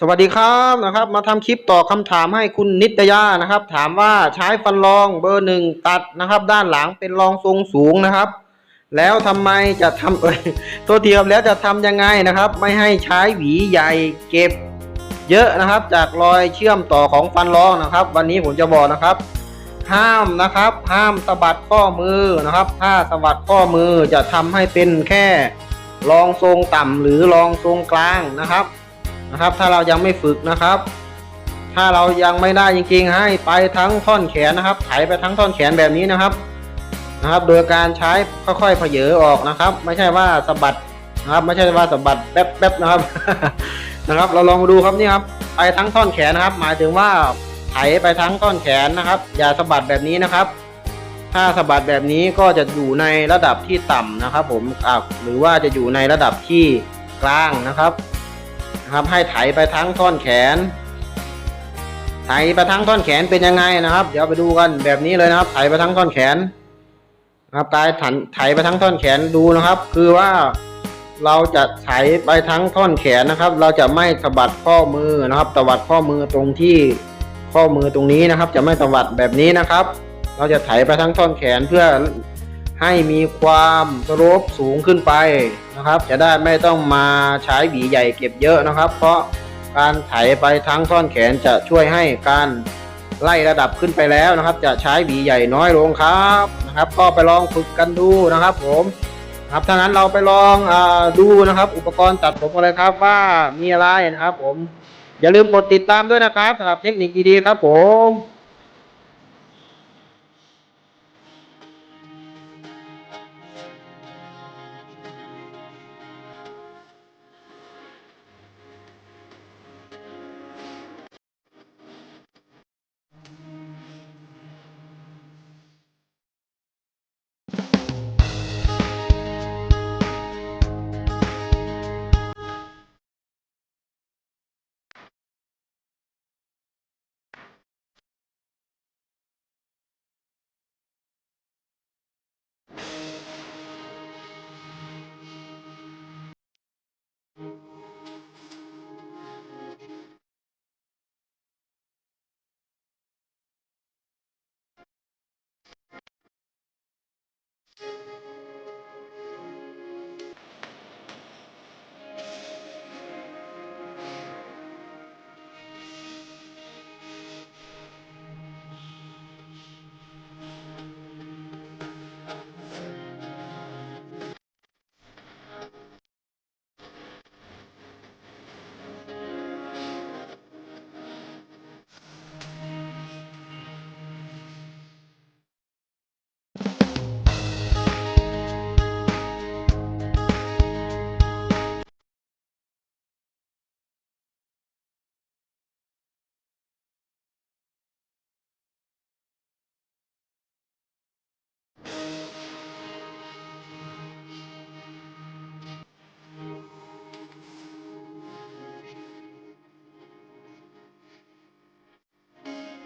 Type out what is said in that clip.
สวัสดีครับนะครับ มาทำคลิปตอบคำถามให้คุณนิตยานะครับ ถามว่าใช้ฟันรองเบอร์หนึ่งตัดนะครับ ด้านหลังเป็นรองทรงสูงนะครับ แล้วทำไมจะทำเอ้ยโทษทีครับแล้วจะทำยังไงนะครับ ไม่ให้ใช้หวีใหญ่เก็บ เยอะนะครับ จากรอยเชื่อมต่อของฟันรองนะครับ วันนี้ผมจะบอกนะครับ ห้ามนะครับ ห้ามสะบัดข้อมือนะครับ ถ้าสะบัดข้อมือจะทำให้เป็นแค่รองทรงต่ำหรือรองทรงกลางนะครับ นะครับ ถ้าเรายังไม่ฝึกนะครับ ถ้าเรายังไม่ได้จริงๆ ให้ไปทั้งท่อนแขนนะครับ ไถไปทั้งท่อนแขนแบบนี้นะครับนะครับ โดยการใช้ค่อยๆเผยออกนะครับ ไม่ใช่ว่าสะบัดนะครับ ไม่ใช่ว่าสะบัดแป๊บๆนะครับนะครับ เราลองมาดูครับนี่ครับ ไปทั้งท่อนแขนนะครับ หมายถึงว่าไถไปทั้งท่อนแขนนะครับ อย่าสะบัดแบบนี้นะครับ ถ้าสะบัดแบบนี้ก็จะอยู่ในระดับที่ต่ำนะครับ ผมหรือว่าจะอยู่ในระดับที่กลางนะครับ นะครับ ให้ไถไปทั้งท่อนแขน ไถไปทั้งท่อนแขนเป็นยังไงนะครับ เดี๋ยวไปดูกันแบบนี้เลยนะครับ ไถไปทั้งท่อนแขนนะครับกายถันไถไปทั้งท่อนแขนดูนะครับ คือว่าเราจะไถไปทั้งท่อนแขนนะครับ เราจะไม่สะบัดข้อมือนะครับตวัดข้อมือตรงที่ข้อมือตรงนี้นะครับ จะไม่ตวัดแบบนี้นะครับ เราจะไถไปทั้งท่อนแขนเพื่อ ให้มีความสโลปสูงขึ้นไปนะครับ จะได้ไม่ต้องมาใช้หวีใหญ่เก็บเยอะนะครับ เพราะการไถไปทั้งท่อนแขนจะช่วยให้การไล่ระดับขึ้นไปแล้วนะครับ จะใช้หวีใหญ่น้อยลงครับนะครับ ก็ไปลองฝึกกันดูนะครับผมครับถ้างั้นเราไปลองอดูนะครับ อุปกรณ์ตัดผมกันเลยครับว่ามีอะไรนะครับ ผมอย่าลืมกดติดตามด้วยนะครับสำหรับเทคนิคดีๆครับผม